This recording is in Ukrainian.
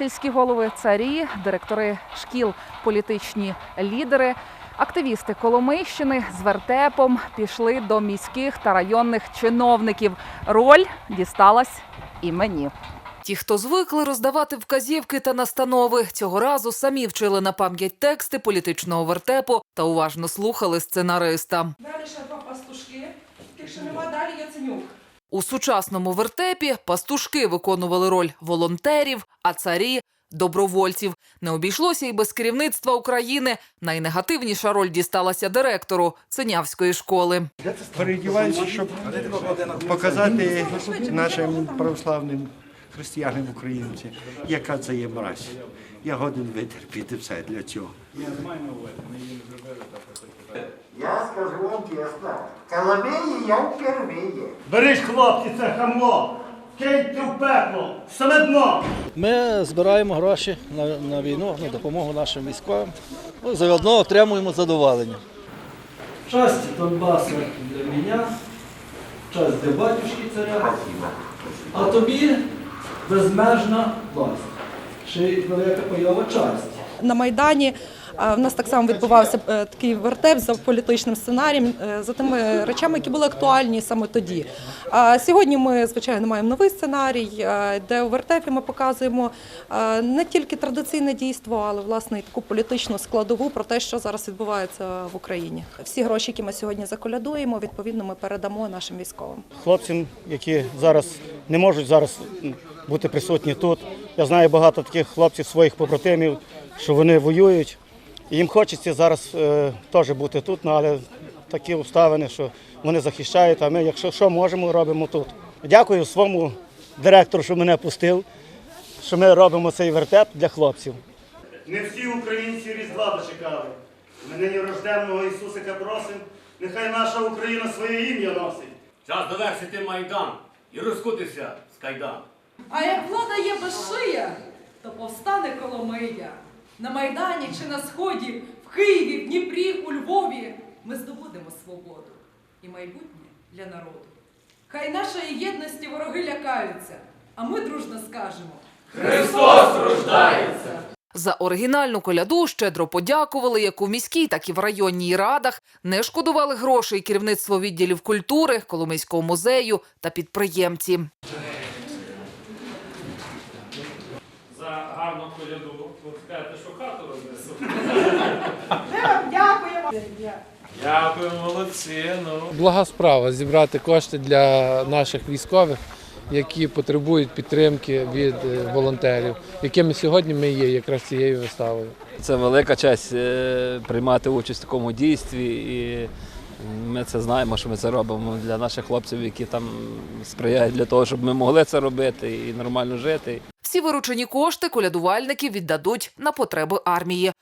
сільські голови, царі, директори шкіл, політичні лідери. Активісти Коломийщини з вертепом пішли до міських та районних чиновників. Роль дісталась і мені. Ті, хто звикли роздавати вказівки та настанови, цього разу самі вчили на пам'ять тексти політичного вертепу та уважно слухали сценариста. Далі ще два пастушки. Якщо нема далі Яценюк. У сучасному вертепі пастушки виконували роль волонтерів, а царі добровольців. Не обійшлося й без керівництва України. Найнегативніша роль дісталася директору Синявської школи. переодіваюся, щоб показати нашим православним християнам українцям, яка це є мразь. Я годен витерпіти все для цього. Скажу вам честно, Коломеї я впервые. Берись, хлопці, це хамло! Киньте в пекло! Саме дно! Ми збираємо гроші на, на війну, на допомогу нашим військовим. Ну, заодно отримуємо задоволення. Часті Донбасу для мене, часть для батюшки царя, а тобі безмежна власть. Ще й велика бойова часть. На Майдані в нас так само відбувався е, такий вертеп за політичним сценарієм, е, за тими речами, які були актуальні саме тоді. А сьогодні ми, звичайно, маємо новий сценарій, е, де у вертепі ми показуємо не тільки традиційне дійство, але власне і таку політичну складову про те, що зараз відбувається в Україні. Всі гроші, які ми сьогодні заколядуємо, відповідно, ми передамо нашим військовим. Хлопцям, які зараз не можуть зараз бути присутні тут. Я знаю багато таких хлопців, своїх побратимів, що вони воюють. І їм хочеться зараз е, теж бути тут, ну, але такі обставини, що вони захищають, а ми, якщо що можемо, робимо тут. Дякую своєму директору, що мене пустив, що ми робимо цей вертеп для хлопців. Не всі українці Різдва дочекали. Ми нині рожденного Ісусика просимо, нехай наша Україна своє ім'я носить. Час довершити Майдан і розкутися з кайдан. А як влада є безшия, то повстане Коломия. На Майдані чи на Сході, в Києві, в Дніпрі, у Львові ми здобудемо свободу і майбутнє для народу. Хай нашої єдності вороги лякаються, а ми дружно скажемо Христос рождається! За оригінальну коляду щедро подякували як у міській, так і в районній радах. Не шкодували грошей керівництво відділів культури, Коломийського музею та підприємці. за коляду. Ви скажете, що хату рознесу. Дякуємо. Дякую, молодці. Ну. Блага справа зібрати кошти для наших військових, які потребують підтримки від е, волонтерів, якими сьогодні ми є якраз цією виставою. Це велика честь е, приймати участь в такому дійстві, і ми це знаємо, що ми це робимо для наших хлопців, які там сприяють для того, щоб ми могли це робити і нормально жити. Всі виручені кошти колядувальники віддадуть на потреби армії.